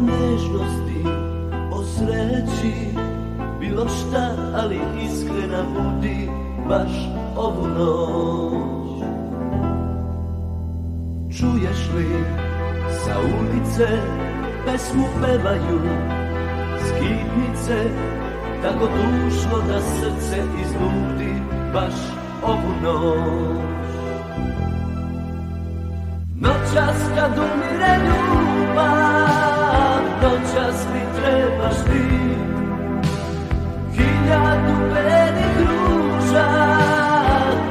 nežnosti, o sreći. Bilo šta, ali iskrena budi baš ovu noć. Čuješ li sa ulice pesmu pevaju Skitnice, tako dušno da srce izludi baš ovu noć Noćas kad umire ljubav, noćas mi trebaš ti. Hiljadu belih ruža,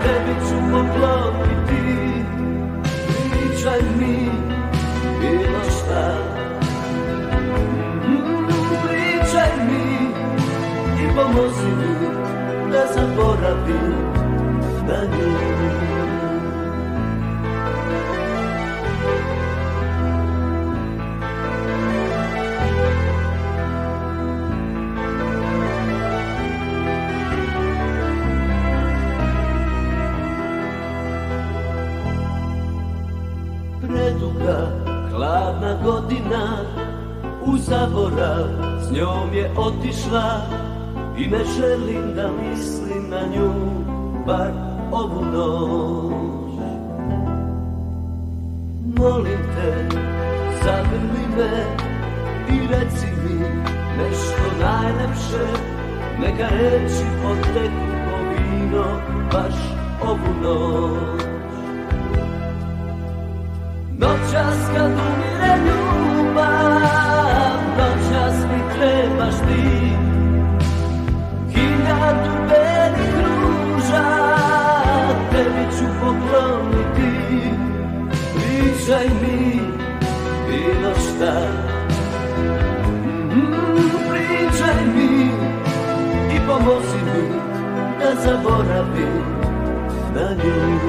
tebi ću pokloniti Pričaj mi bilo šta. Mm, Pričaj mi i pomozi mi da zaboravim na nju preduga, hladna godina U zaborav s njom je otišla I ne želim da mislim na nju Bar ovu noć. Molim te, zagrli me I reci mi nešto najlepše Neka reći poteku ko vino Baš ovu noć Noćas kad umire ljubav, noćas mi trebaš ti. Hiljadu belih ruža, tebi ću pokloniti. Pričaj mi bilo šta. Mm, Pričaj mi i pomozi mi da zaboravim na nju